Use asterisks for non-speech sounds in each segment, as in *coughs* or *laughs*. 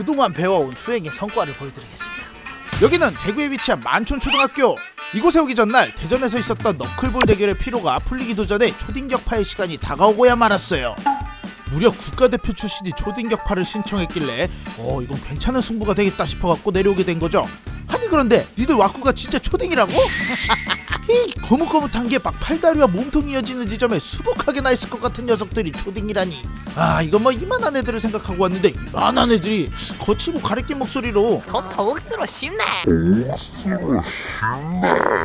그동안 배워온 수행의 성과를 보여드리겠습니다. 여기는 대구에 위치한 만촌초등학교. 이곳에 오기 전날 대전에서 있었던 너클볼 대결의 피로가 풀리기도 전에 초딩격파의 시간이 다가오고야 말았어요. 무려 국가대표 출신이 초딩격파를 신청했길래 어 이건 괜찮은 승부가 되겠다 싶어갖고 내려오게 된 거죠. 아니 그런데 니들 와꾸가 진짜 초딩이라고? *laughs* 이 거뭇거뭇한 게 막 팔다리와 몸통이 이어지는 지점에 수북하게 나 있을 것 같은 녀석들이 초딩이라니. 아 이건 뭐 이만한 애들을 생각하고 왔는데 이만한 애들이 거칠고 가리낀 목소리로. 더 더욱스러 쉽네.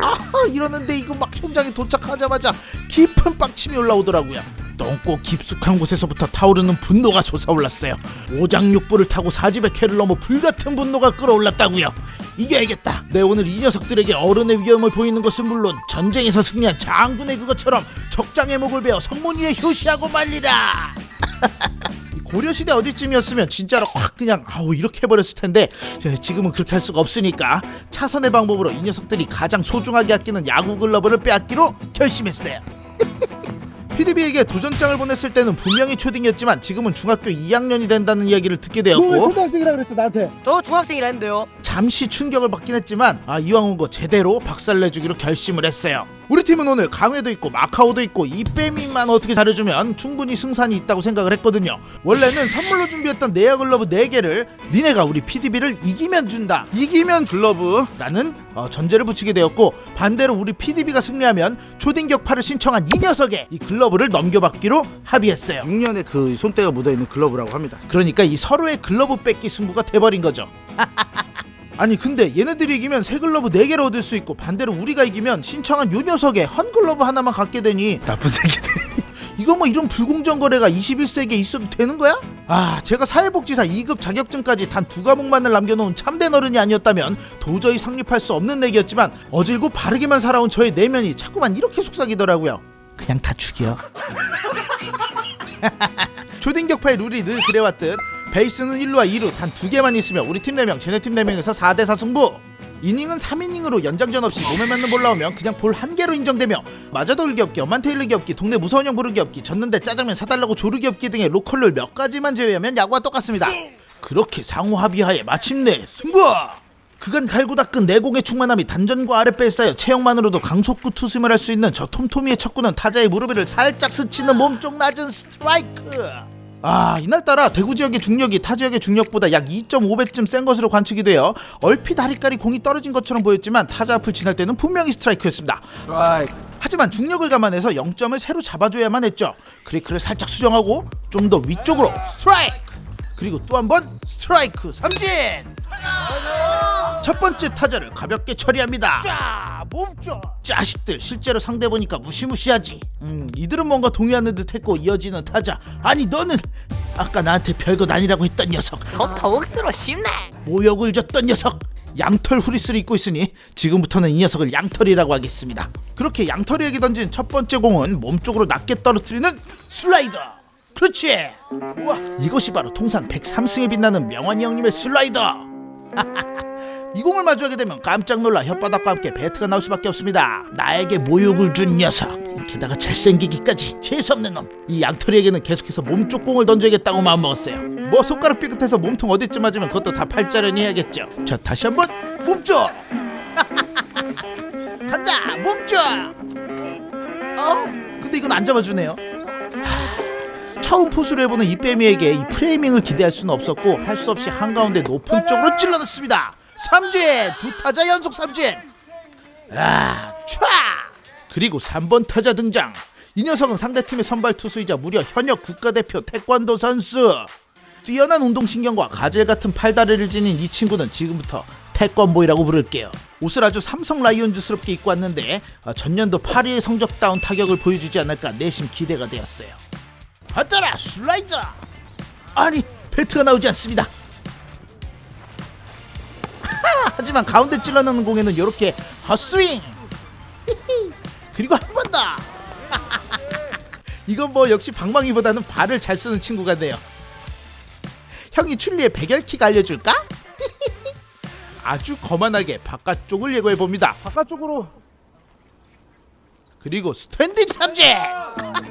아하 이러는데 이거 막 현장에 도착하자마자 깊은 빡침이 올라오더라고요. 똥꼬 깊숙한 곳에서부터 타오르는 분노가 솟아올랐어요. 오장육부를 타고 캐를 넘어 불같은 분노가 끌어올랐다고요 이겨야겠다. 내 오늘 이 녀석들에게 어른의 위험을 보이는 것은 물론 전쟁에서 승리한 장군의 그것처럼 적장의 목을 베어 성문 위에 효시하고 말리라. *laughs* 이 고려시대 어디쯤이었으면 진짜로 확 그냥 아우 이렇게 해버렸을 텐데. 제- 지금은 그렇게 할 수가 없으니까 차선의 방법으로 이 녀석들이 가장 소중하게 아끼는 야구 글러브를 빼앗기로 결심했어요 PDB에게 도전장을 보냈을 때는 분명히 초딩이었지만 지금은 중학교 2학년이 된다는 이야기를 듣게 너 왜 되었고 초등학생이라 그랬어 나한테? 저 중학생이라 했는데요. 잠시 충격을 받긴 했지만 아 이왕 온 거 제대로 박살내주기로 결심을 했어요. 우리 팀은 오늘 강회도 있고 마카오도 있고 이 빼미만 어떻게 잘해주면 충분히 승산이 있다고 생각을 했거든요. 원래는 선물로 준비했던 네아 글러브 4개를 니네가 우리 PDB를 이기면 준다. 이기면 글러브 라는 어, 전제를 붙이게 되었고 반대로 우리 PDB가 승리하면 초딩격파를 신청한 이 녀석의 이 글러브를 넘겨받기로 합의했어요. 6년에 그 손때가 묻어있는 글러브라고 합니다 그러니까 이 서로의 글러브 뺏기 승부가 돼버린 거죠. *laughs* 아니 근데 얘네들이 이기면 새 글러브 4개를 얻을 수 있고 반대로 우리가 이기면 신청한 요 녀석에 헌 글러브 하나만 갖게 되니 나쁜 새끼들 *laughs* 이거 뭐 이런 불공정 거래가 21세기에 있어도 되는 거야? 아 제가 사회복지사 2급 자격증까지 단 두 과목만을 남겨놓은 참된 어른이 아니었다면 도저히 성립할 수 없는 내기였지만 어질고 바르게만 살아온 저의 내면이 자꾸만 이렇게 속삭이더라고요. 그냥 다 죽여. *laughs* 초딩격파의 룰이 늘 그래왔듯 베이스는 1루와 2루 단 두 개만 있으면 우리 팀 4명 쟤네 팀 4명에서 4대4 승부. 이닝은 3이닝으로 연장전 없이 몸에 맞는 볼 나오면 그냥 볼 한 개로 인정되며 맞아도 울기 없기 엄한테 일르기 없기 동네 무서운 형 부르기 없기 졌는데 짜장면 사달라고 조르기 없기 등의 로컬룰 몇 가지만 제외하면 야구와 똑같습니다. 그렇게 상호 합의하에 마침내 승부! 그간 갈고 닦은 내공의 충만함이 단전과 아랫배에 쌓여 체형만으로도 강속구 투심을 할 수 있는 저 톰토미의 척구는 타자의 무릎 위를 살짝 스치는 몸쪽 낮은 스트라이크 아 이날따라 대구 지역의 중력이 타 지역의 중력보다 약 2.5배쯤 센 것으로 관측이 되어 얼핏 아리까리 공이 떨어진 것처럼 보였지만 타자 앞을 지날 때는 분명히 스트라이크였습니다. 스트라이크 하지만 중력을 감안해서 0점을 새로 잡아줘야만 했죠. 크리크를 살짝 수정하고 좀 더 위쪽으로 스트라이크! 그리고 또 한 번 스트라이크 삼진 첫 번째 타자를 가볍게 처리합니다. 자 몸쪽. 자식들 실제로 상대 보니까 무시무시하지. 음 이들은 뭔가 동의하는 듯 했고 이어지는 타자. 아니 너는 아까 나한테 별것 아니라고 했던 녀석. 더 더욱스러 쉽네. 모욕을 줬던 녀석. 양털 후리스를 입고 있으니 지금부터는 이 녀석을 양털이라고 하겠습니다. 그렇게 양털이에게 던진 첫 번째 공은 몸쪽으로 낮게 떨어뜨리는 슬라이더. 그렇지. 우와 이것이 바로 통산 103승에 빛나는 명환이 형님의 슬라이더 *laughs* 이 공을 마주하게 되면 깜짝 놀라 혓바닥과 함께 배트가 나올 수밖에 없습니다. 나에게 모욕을 준 녀석. 게다가 잘생기기까지 재수없는 놈. 이 양털이에게는 계속해서 몸쪽 공을 던져야겠다고 마음먹었어요. 뭐 손가락 삐끗해서 몸통 어디쯤 맞으면 그것도 다 팔자련이 해야겠죠. 자 다시 한번 몸쪽. *laughs* 간다 몸쪽. 어? 근데 이건 안 잡아주네요. 하, 처음 포수를 해보는 이 빼미에게 이 프레이밍을 기대할 수는 없었고 할 수 없이 한가운데 높은 쪽으로 찔러넣습니다. 삼진 두 타자 연속 삼진. 아, 촤! 그리고 3번 타자 등장. 이 녀석은 상대팀의 선발 투수이자 무려 현역 국가대표 태권도 선수. 뛰어난 운동신경과 가젤 같은 팔다리를 지닌 이 친구는 지금부터 태권보이라고 부를게요. 옷을 아주 삼성 라이온즈스럽게 입고 왔는데 아, 전년도 8위의 성적다운 타격을 보여주지 않을까 내심 기대가 되었어요. 받더라 슬라이더. 아니 배트가 나오지 않습니다. 하지만 가운데 찔러넣는 공에는 이렇게 헛스윙. *laughs* 그리고 한 번 더. *laughs* 이건 뭐 역시 방망이보다는 발을 잘 쓰는 친구 같네요. 형이 출리의 백열킥 알려줄까? *laughs* 아주 거만하게 바깥쪽을 예고해 봅니다. 바깥쪽으로 그리고 스탠딩 삼진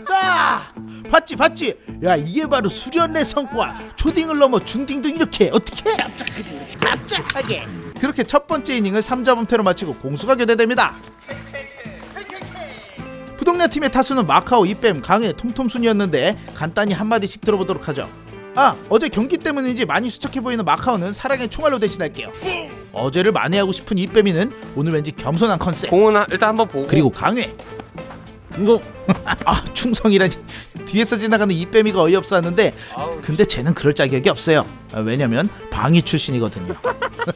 아, 봤지 봤지 야 이게 바로 수련의 성과 초딩을 넘어 중딩도 이렇게 어떻게 납작하게. 그렇게 첫 번째 이닝을 3자범퇴로 마치고 공수가 교대됩니다. 부동산 팀의 타수는 마카오 이뱀 강해 톰톰 순이었는데 간단히 한마디씩 들어보도록 하죠. 아 어제 경기 때문인지 많이 수척해 보이는 마카오는 사랑의 총알로 대신할게요. 어제를 만회하고 싶은 이뱀이는 오늘 왠지 겸손한 컨셉. 공은 한- 일단 한번 보고. 그리고 강해 이거 아 충성이라니. 뒤에서 지나가는 이빼미가 어이없어 하는데 근데 쟤는 그럴 자격이 없어요. 아, 왜냐면 방위 출신이거든요.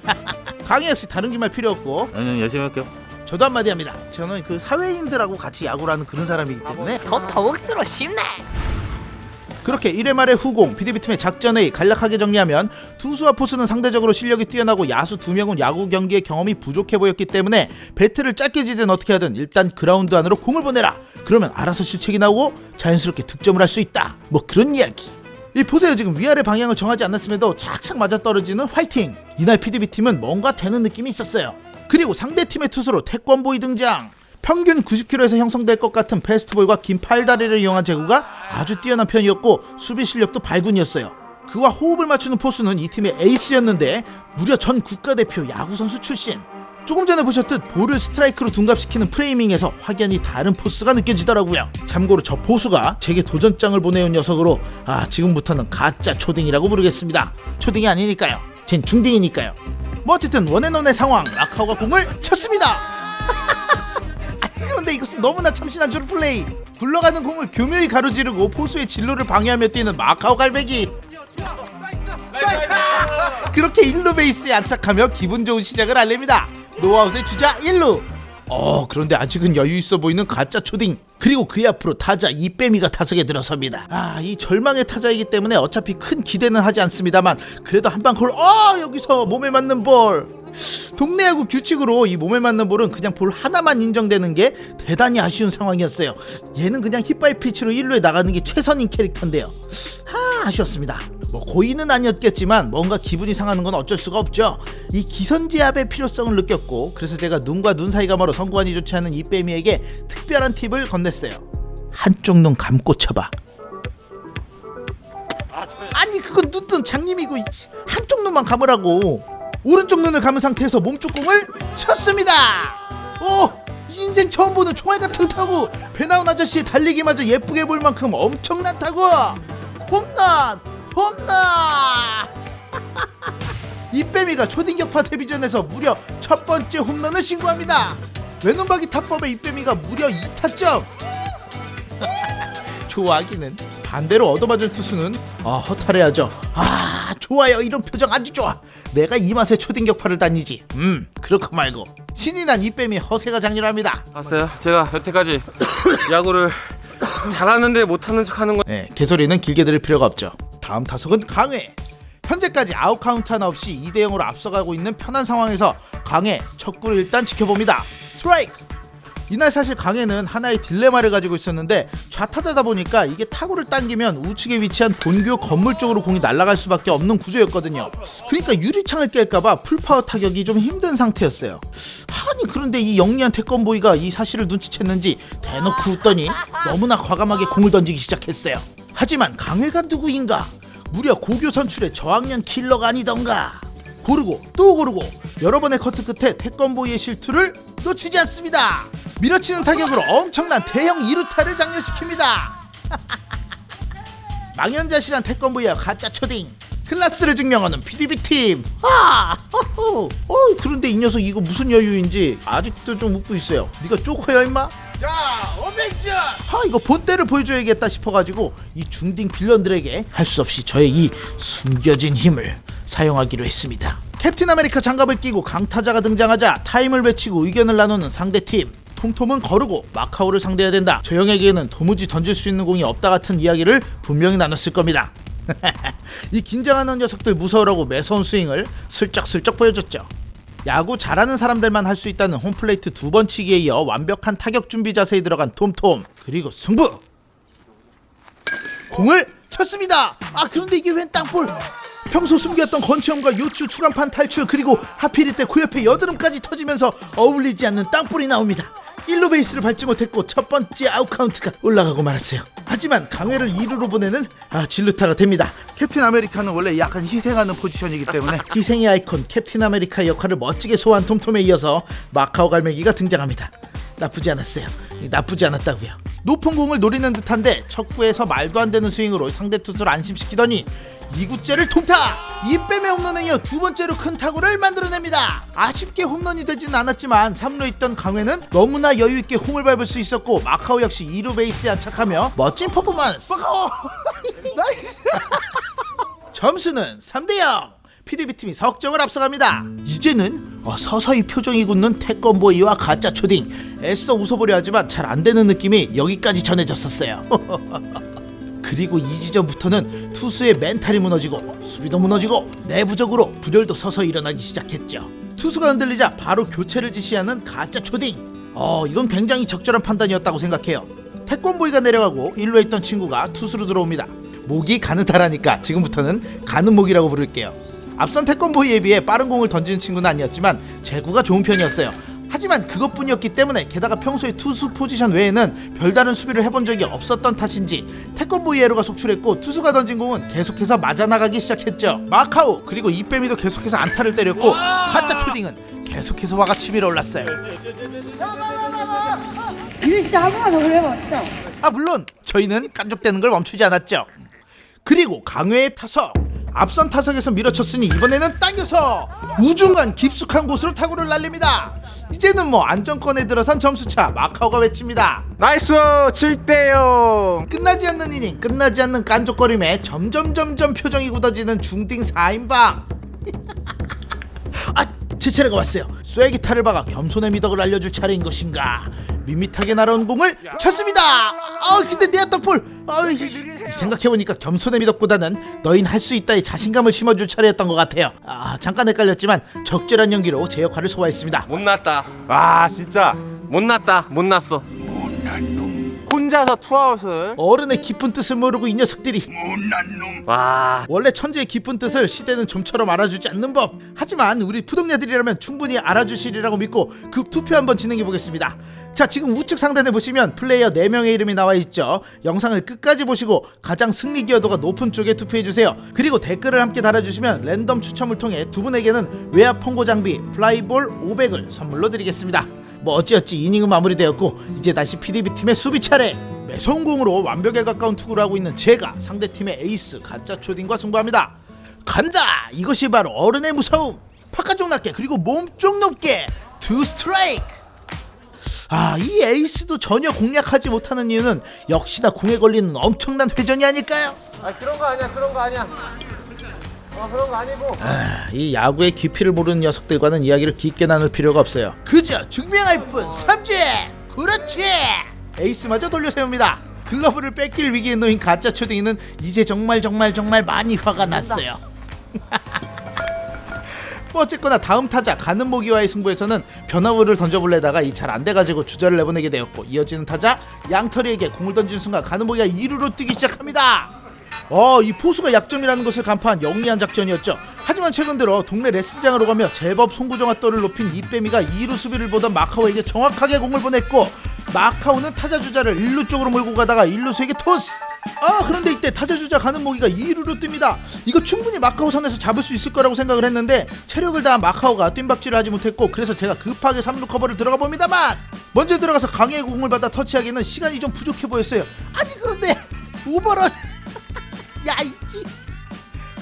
*laughs* 강희 역시 다른 기말 필요 없고. 아니 열심히 할게요. 저도 한마디 합니다. 저는 그 사회인들하고 같이 야구를 하는 그런 사람이기 때문에 더 더욱스러 쉽네 그렇게 1회 말의 후공 PDB팀의 작전회의 간략하게 정리하면 투수와 포수는 상대적으로 실력이 뛰어나고 야수 두 명은 야구 경기의 경험이 부족해 보였기 때문에 배트를 짧게 지든 어떻게 하든 일단 그라운드 안으로 공을 보내라. 그러면 알아서 실책이 나오고 자연스럽게 득점을 할 수 있다. 뭐 그런 이야기. 이 보세요 지금 위아래 방향을 정하지 않았음에도 착착 맞아떨어지는 화이팅! 이날 PDB팀은 뭔가 되는 느낌이 있었어요. 그리고 상대팀의 투수로 태권보이 등장 평균 90km에서 형성될 것 같은 패스트볼과 긴 팔다리를 이용한 제구가 아주 뛰어난 편이었고 수비 실력도 발군이었어요. 그와 호흡을 맞추는 포수는 이 팀의 에이스였는데 무려 전 국가대표 야구 선수 출신. 조금 전에 보셨듯 볼을 스트라이크로 둔갑시키는 프레이밍에서 확연히 다른 포스가 느껴지더라고요. 참고로 저 포수가 제게 도전장을 보내온 녀석으로 아 지금부터는 가짜 초딩이라고 부르겠습니다. 초딩이 아니니까요. 쟨 중딩이니까요. 뭐 어쨌든 원앤원의 상황 라카오가 공을 쳤습니다. 그런데 이것은 너무나 참신한 주루 플레이. 굴러가는 공을 교묘히 가로지르고 포수의 진로를 방해하며 뛰는 마카오 갈매기. 그렇게 1루 베이스에 안착하며 기분 좋은 시작을 알립니다. 노아웃의 주자 1루. 어 그런데 아직은 여유 있어 보이는 가짜 초딩. 그리고 그의 앞으로 타자 이빼미가 타석에 들어섭니다. 아 이 절망의 타자이기 때문에 어차피 큰 기대는 하지 않습니다만 그래도 한방콜 어 여기서 몸에 맞는 볼 동네 야구 규칙으로 이 몸에 맞는 볼은 그냥 볼 하나만 인정되는 게 대단히 아쉬운 상황이었어요. 얘는 그냥 힙바이 피치로 1루에 나가는 게 최선인 캐릭터인데요. 하 아쉬웠습니다. 뭐 고의는 아니었겠지만 뭔가 기분이 상하는 건 어쩔 수가 없죠. 이 기선제압의 필요성을 느꼈고 그래서 제가 눈과 눈 사이가 멀어 성구안이 좋지 않은 이 빼미에게 특별한 팁을 건넸어요. 한쪽 눈 감고 쳐봐. 아니 그건 눈뜬 장님이고 이 한쪽 눈만 감으라고 오른쪽 눈을 감은 상태에서 몸쪽 공을 쳤습니다. 오 인생 처음 보는 총알 같은 타구. 배 나온 아저씨의 달리기마저 예쁘게 볼 만큼 엄청난 타구. 홈런 홈런! *laughs* 이빼미가 초딩격파 데뷔전에서 무려 첫 번째 홈런을 신고합니다. 외눈박이 타법의 이빼미가 무려 2타점. *laughs* 좋아하기는 반대로 얻어맞은 투수는 아 허탈해하죠. 아 좋아요. 이런 표정 아주 좋아. 내가 이 맛에 초딩격파를 다니지. 음 그렇고 말고. 신이 난 이뱀이 허세가 장렬합니다. 봤어요? 제가 여태까지 *coughs* 야구를 잘하는데 못하는 척하는 건 네, 개소리는 길게 들을 필요가 없죠. 다음 타석은 강해. 현재까지 아웃 카운트 하나 없이 2대 0으로 앞서가고 있는 편한 상황에서 강해 첫 구를 일단 지켜봅니다. 스트라이크 이날 사실 강해는 하나의 딜레마를 가지고 있었는데 좌타자다 보니까 이게 타구를 당기면 우측에 위치한 본교 건물 쪽으로 공이 날아갈 수밖에 없는 구조였거든요. 그러니까 유리창을 깰까봐 풀파워 타격이 좀 힘든 상태였어요. 아니 그런데 이 영리한 태권보이가 이 사실을 눈치챘는지 대놓고 웃더니 너무나 과감하게 공을 던지기 시작했어요. 하지만 강해가 누구인가? 무려 고교 선출의 저학년 킬러가 아니던가. 고르고 또 고르고 여러 번의 커트 끝에 태권보이의 실투를 놓치지 않습니다. 밀어치는 타격으로 엄청난 대형 이루타를 장렬시킵니다. *laughs* 망연자실한 태권보이와 가짜 초딩 클라스를 증명하는 PDB 팀. 아, 허허. 어, 그런데 이 녀석 이거 무슨 여유인지 아직도 좀 웃고 있어요. 네가 쪼커야 임마? 자, 어벤져. 아, 이거 본때를 보여줘야겠다 싶어가지고 이 중딩 빌런들에게 할 수 없이 저의 이 숨겨진 힘을 사용하기로 했습니다. 캡틴 아메리카 장갑을 끼고 강타자가 등장하자 타임을 외치고 의견을 나누는 상대팀. 톰톰은 거르고 마카오를 상대해야 된다. 저 형에게는 도무지 던질 수 있는 공이 없다 같은 이야기를 분명히 나눴을 겁니다. *laughs* 이 긴장하는 녀석들 무서우라고 매서운 스윙을 슬쩍슬쩍 보여줬죠. 야구 잘하는 사람들만 할 수 있다는 홈플레이트 두 번 치기에 이어 완벽한 타격 준비 자세에 들어간 톰톰 그리고 승부 공을 쳤습니다. 아 그런데 이게 웬 땅볼? 평소 숨겼던 건치형과 요추 추간판 탈출 그리고 하필 이때 그 옆에 여드름까지 터지면서 어울리지 않는 땅볼이 나옵니다. 1루 베이스를 밟지 못했고 첫 번째 아웃 카운트가 올라가고 말았어요. 하지만 강회를 2루로 보내는 아, 진루타가 됩니다. 캡틴 아메리카는 원래 약간 희생하는 포지션이기 때문에 *laughs* 희생의 아이콘 캡틴 아메리카 역할을 멋지게 소화한 톰톰에 이어서 마카오 갈매기가 등장합니다. 나쁘지 않았어요. 나쁘지 않았다고요. 높은 공을 노리는 듯한데 척구에서 말도 안 되는 스윙으로 상대 투수를 안심시키더니 2구째를 통타! 이빼의 홈런에 이어 두 번째로 큰 타구를 만들어냅니다. 아쉽게 홈런이 되진 않았지만 3루에 있던 강회는 너무나 여유있게 홈을 밟을 수 있었고 마카오 역시 2루 베이스에 안착하며 멋진 퍼포먼스! *laughs* 점수는 3대0 PDB팀이 석점을 앞서갑니다. 이제는 어, 서서히 표정이 굳는 태권보이와 가짜 초딩. 애써 웃어보려 하지만 잘 안 되는 느낌이 여기까지 전해졌었어요. *laughs* 그리고 이 지점부터는 투수의 멘탈이 무너지고 수비도 무너지고 내부적으로 분열도 서서히 일어나기 시작했죠. 투수가 흔들리자 바로 교체를 지시하는 가짜 초딩. 어 이건 굉장히 적절한 판단이었다고 생각해요. 태권보이가 내려가고 일루에 있던 친구가 투수로 들어옵니다. 목이 가느다라니까 지금부터는 가는 목이라고 부를게요. 앞선 태권보이에 비해 빠른 공을 던지는 친구는 아니었지만 제구가 좋은 편이었어요. 하지만 그것뿐이었기 때문에 게다가 평소에 투수 포지션 외에는 별다른 수비를 해본 적이 없었던 탓인지 태권보이 에러가 속출했고 투수가 던진 공은 계속해서 맞아 나가기 시작했죠. 마카오 그리고 이빼미도 계속해서 안타를 때렸고 가짜 초딩은 계속해서 화가 치밀어 올랐어요. 유리 씨 한 번만 더 그래봐 진짜 아 물론 저희는 깐족대는 걸 멈추지 않았죠. 그리고 강회의 타석 앞선 타석에서 밀어쳤으니 이번에는 당겨서 우중간 깊숙한 곳으로 타구를 날립니다. 이제는 뭐 안정권에 들어선 점수차 마카오가 외칩니다. 나이스 7대0 끝나지 않는 이닝 끝나지 않는 깐족거림에 점점 점점 표정이 굳어지는 중딩 4인방 *laughs* 아, 제 차례가 왔어요. 쇠 기타를 박아 겸손의 미덕을 알려줄 차례인 것인가? 밋밋하게 날아온 공을 쳤습니다. 아, 근데 내 떡볼. 아, 생각해보니까 겸손의 미덕보다는 너흰 할수 있다의 자신감을 심어줄 차례였던 것 같아요. 아, 잠깐 헷갈렸지만 적절한 연기로 제 역할을 소화했습니다. 못났다. 와 진짜. 못났다. 못났어 혼자서 투아웃을 어른의 깊은 뜻을 모르고 이 녀석들이 와 원래 천재의 깊은 뜻을 시대는 좀처럼 알아주지 않는 법. 하지만 우리 푸동녀들이라면 충분히 알아주시리라고 믿고 급 투표 한번 진행해 보겠습니다. 자, 지금 우측 상단에 보시면 플레이어 4명의 이름이 나와 있죠. 영상을 끝까지 보시고 가장 승리 기여도가 높은 쪽에 투표해 주세요. 그리고 댓글을 함께 달아주시면 랜덤 추첨을 통해 두 분에게는 외압 펑고 장비 플라이볼 500을 선물로 드리겠습니다. 뭐 어찌어찌 이닝은 마무리되었고 이제 다시 PDB 팀의 수비 차례. 매서운 공으로 완벽에 가까운 투구를 하고 있는 제가 상대팀의 에이스 가짜 초딩과 승부합니다. 간다! 이것이 바로 어른의 무서움. 바깥쪽 낮게 그리고 몸쪽 높게 투 스트라이크. 아, 이 에이스도 전혀 공략하지 못하는 이유는 역시나 공에 걸리는 엄청난 회전이 아닐까요? 아 그런 거 아니야 그런 거 아니야 아니고 아, 이 야구의 깊이를 모르는 녀석들과는 이야기를 깊게 나눌 필요가 없어요. 그저 증명할 뿐 삼진. 그렇지. 에이스마저 돌려세웁니다. 글러브를 뺏길 위기에 놓인 가짜 초딩이는 이제 정말 정말 정말 많이 화가 났어요. 뭐 *laughs* 어쨌거나 다음 타자 가는 모기와의 승부에서는 변화구를 던져볼래다가 이 잘 안 돼가지고 주저를 내보내게 되었고 이어지는 타자 양털이에게 공을 던지는 순간 가는 모기가 2루로 뛰기 시작합니다. 어, 이 포수가 약점이라는 것을 간파한 영리한 작전이었죠. 하지만 최근 들어 동네 레슨장으로 가며 제법 송구정화 떨을 높인 이빼미가 2루 수비를 보던 마카오에게 정확하게 공을 보냈고 마카오는 타자 주자를 1루 쪽으로 몰고 가다가 1루수에게 토스! 아 그런데 이때 타자 주자 가는 모기가 2루로 뜹니다. 이거 충분히 마카오 선에서 잡을 수 있을 거라고 생각을 했는데 체력을 다한 마카오가 뜀박질을 하지 못했고 그래서 제가 급하게 3루 커버를 들어가 봅니다만 먼저 들어가서 강의 공을 받아 터치하기에는 시간이 좀 부족해 보였어요. 아니 그런데 오버런 야 이지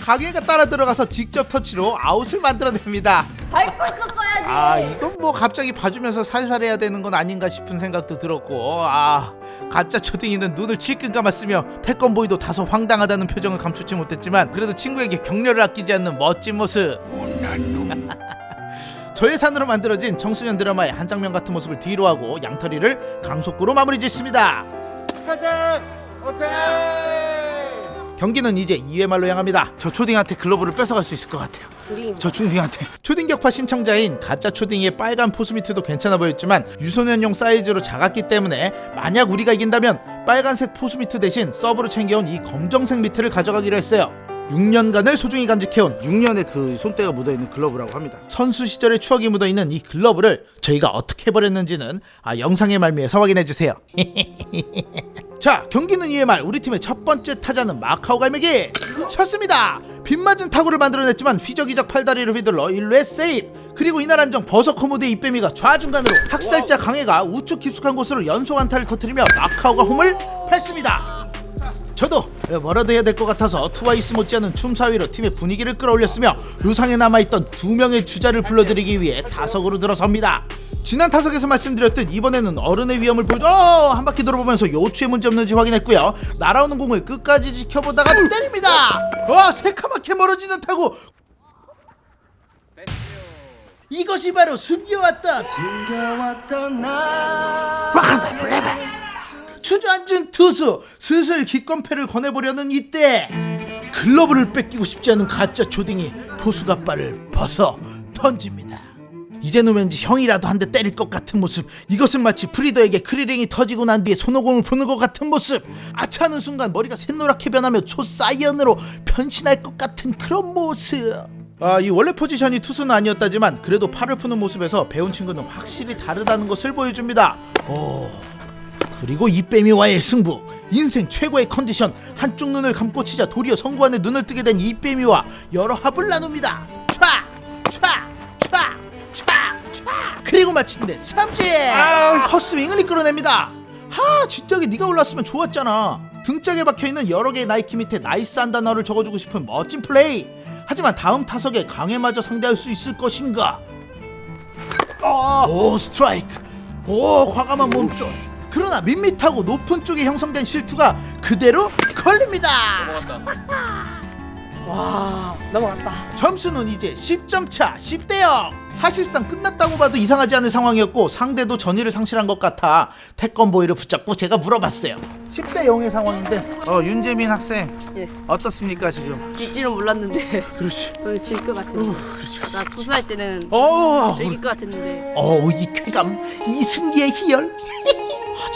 강혜가 따라 들어가서 직접 터치로 아웃을 만들어냅니다. 밟고 있었어야지. 아 이건 뭐 갑자기 봐주면서 살살 해야 되는 건 아닌가 싶은 생각도 들었고 아 가짜 초딩이는 눈을 질끈 감았으며 태권보이도 다소 황당하다는 표정을 감추지 못했지만 그래도 친구에게 격려를 아끼지 않는 멋진 모습. *laughs* 저의 산으로 만들어진 청소년 드라마의 한 장면 같은 모습을 뒤로 하고 양털이를 강속구로 마무리 짓습니다. 가자! 오케이 경기는 이제 2회 말로 향합니다 저 초딩한테 글러브를 뺏어갈 수 있을 것 같아요. 저 중딩한테. 초딩 격파 신청자인 가짜 초딩의 빨간 포스미트도 괜찮아 보였지만 유소년용 사이즈로 작았기 때문에 만약 우리가 이긴다면 빨간색 포스미트 대신 서브로 챙겨온 이 검정색 미트를 가져가기로 했어요. 6년간을 소중히 간직해온 6년의 그 손때가 묻어있는 글러브라고 합니다 선수 시절의 추억이 묻어있는 이 글러브를 저희가 어떻게 버렸는지는 아, 영상의 말미에서 확인해주세요 *laughs* 자 경기는 이에 말. 우리 팀의 첫 번째 타자는 마카오 갈매기. 쳤습니다. 빗맞은 타구를 만들어냈지만 휘적휘적 팔다리를 휘둘러 1루에 세이브 그리고 이날 한정 버섯 커모드의 이빼미가 좌중간으로 학살자 강해가 우측 깊숙한 곳으로 연속 안타를 터뜨리며 마카오가 홈을 뺐습니다 저도 뭐라도 해야 될 것 같아서 트와이스 못지않은 춤사위로 팀의 분위기를 끌어올렸으며 루상에 남아있던 두 명의 주자를 불러들이기 위해 타석으로 들어섭니다. 지난 타석에서 말씀드렸듯 이번에는 어른의 위험을 보여줘 어, 한 바퀴 돌아보면서 요추에 문제 없는지 확인했고요. 날아오는 공을 끝까지 지켜보다가 때립니다. 와 새카맣게 멀어지는 타구. 이것이 바로 숨겨왔던 주저앉은 투수 슬슬 기권패를 권해보려는 이때 글러브를 뺏기고 싶지 않은 가짜 초딩이 포수갑발을 벗어 던집니다. 이제는 왠지 형이라도 한 대 때릴 것 같은 모습 이것은 마치 프리더에게 크리링이 터지고 난 뒤에 손오공을 보는 것 같은 모습 아차하는 순간 머리가 샛노랗게 변하며 초사이언으로 변신할 것 같은 그런 모습. 아, 이 원래 포지션이 투수는 아니었다지만 그래도 팔을 푸는 모습에서 배운 친구는 확실히 다르다는 것을 보여줍니다. 오, 그리고 이빼미와의 승부 인생 최고의 컨디션 한쪽 눈을 감고 치자 도리어 성구 안에 눈을 뜨게 된 이빼미와 여러 합을 나눕니다. 촤 촤 촤 촤 촤. 그리고 마침내 삼진 헛스윙을 이끌어냅니다. 하 진작에 네가 올랐으면 좋았잖아. 등짝에 박혀있는 여러 개의 나이키 밑에 나이스 한 단어를 적어주고 싶은 멋진 플레이. 하지만 다음 타석에 강해마저 상대할 수 있을 것인가? 오 스트라이크. 오 과감한 몸쪽 그러나 밋밋하고 높은 쪽에 형성된 실투가 그대로 걸립니다. *laughs* 와 넘어갔다. 점수는 이제 10점 차 10대 0 사실상 끝났다고 봐도 이상하지 않은 상황이었고 상대도 전의를 상실한 것 같아 태권보이를 붙잡고 제가 물어봤어요. 10대 0의 상황인데. 어 윤재민 학생 예. 어떻습니까 지금? 질지는 몰랐는데. 그렇지. *laughs* 저는 질것 같아요. 그렇지. 나 투수할 때는 어. 이길 것 같았는데. 어우 이 쾌감 이 승리의 희열 *laughs*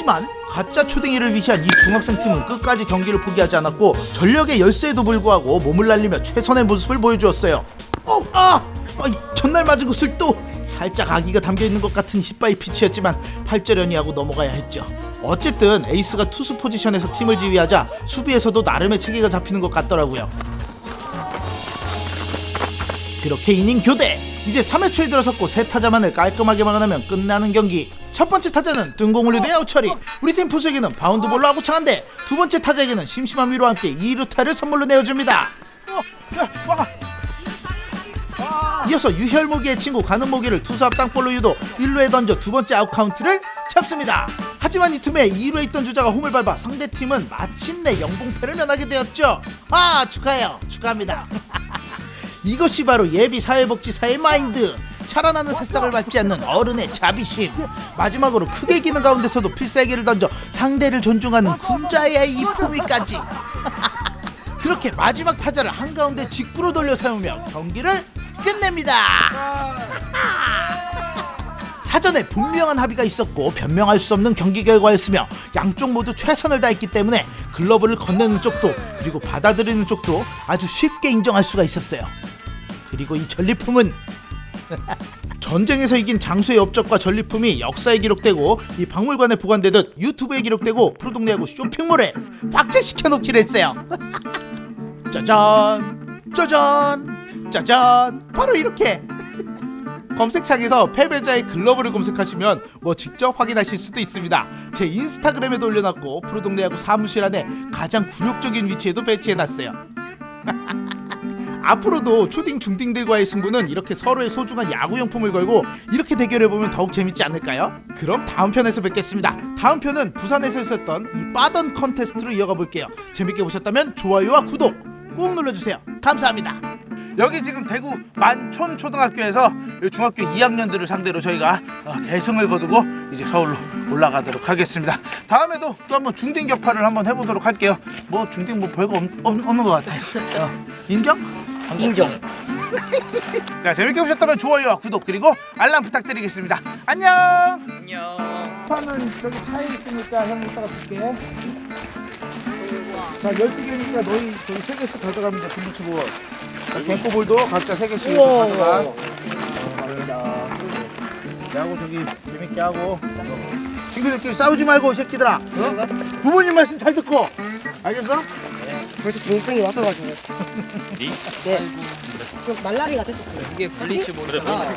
하지만 가짜 초딩이를 위시한 이 중학생 팀은 끝까지 경기를 포기하지 않았고 전력의 열세에도 불구하고 몸을 날리며 최선의 모습을 보여주었어요. 어, 아! 아, 이 전날 맞은 것을 또 살짝 아기가 담겨 있는 것 같은 힙바이 피치였지만 팔절연이 하고 넘어가야 했죠. 어쨌든 에이스가 투수 포지션에서 팀을 지휘하자 수비에서도 나름의 체계가 잡히는 것 같더라고요. 그렇게 이닝 교대. 이제 3회 초에 들어섰고 세 타자만을 깔끔하게 막아내면 끝나는 경기 첫 번째 타자는 뜬공을 유대 아웃 처리 우리 팀 포수에게는 바운드 볼로 아구창한데 두 번째 타자에게는 심심한 위로와 함께 2루타를 선물로 내어줍니다. 이어서 유혈모기의 친구 가는모기를 투수 앞 땅볼로 유도 1루에 던져 두 번째 아웃 카운트를 잡습니다. 하지만 이 틈에 2루에 있던 주자가 홈을 밟아 상대팀은 마침내 영봉패를 면하게 되었죠. 아 축하해요. 축하합니다. *laughs* 이것이 바로 예비 사회복지사의 마인드 자라나는 새싹을 밟지 않는 어른의 자비심. 마지막으로 크게 기는 가운데서도 필살기를 던져 상대를 존중하는 군자의 이 품위까지. *laughs* 그렇게 마지막 타자를 한가운데 직구로 돌려 세우며 경기를 끝냅니다. *laughs* 사전에 분명한 합의가 있었고 변명할 수 없는 경기 결과였으며 양쪽 모두 최선을 다했기 때문에 글러브를 건네는 쪽도 그리고 받아들이는 쪽도 아주 쉽게 인정할 수가 있었어요. 그리고 이 전리품은 *laughs* 전쟁에서 이긴 장수의 업적과 전리품이 역사에 기록되고 이 박물관에 보관되듯 유튜브에 기록되고 프로동네하고 쇼핑몰에 박제시켜 놓기로 했어요 *laughs* 짜잔 짜잔 짜잔 바로 이렇게 *laughs* 검색창에서 패배자의 글러브를 검색하시면 뭐 직접 확인하실 수도 있습니다. 제 인스타그램에도 올려놨고 프로동네하고 사무실 안에 가장 굴욕적인 위치에도 배치해놨어요. 앞으로도 초딩 중딩들과의 승부는 이렇게 서로의 소중한 야구용품을 걸고 이렇게 대결해보면 더욱 재밌지 않을까요? 그럼 다음 편에서 뵙겠습니다. 다음 편은 부산에서 있었던 이 빠던 컨테스트로 이어가 볼게요. 재밌게 보셨다면 좋아요와 구독 꾹 눌러주세요. 감사합니다. 여기 지금 대구 만촌 초등학교에서 중학교 2학년들을 상대로 저희가 어, 대승을 거두고 이제 서울로 올라가도록 하겠습니다. 다음에도 또 한번 중딩 격파를 한번 해보도록 할게요. 뭐 중딩 뭐 별거 없, 없, 없는 것 같아. 어, 인정? 인정. *laughs* 자 재밌게 보셨다면 좋아요와 구독 그리고 알람 부탁드리겠습니다. 안녕. 안녕 파는 저기 차에 있으니까 형 이따가 줄게. 자 12개니까 너희 저기 3개씩 가져가면 돼 분부치고 자 갱꼬볼도 각자 3개씩 우와. 가져가 야구 저기 재밌게 하고 친구들끼리 싸우지 말고 이 새끼들아 어? 부모님 말씀 잘 듣고 알겠어? 벌써 중병이 왔어가지고. 네. 좀 날라리가 됐었어요. 이게 블리츠 모드구나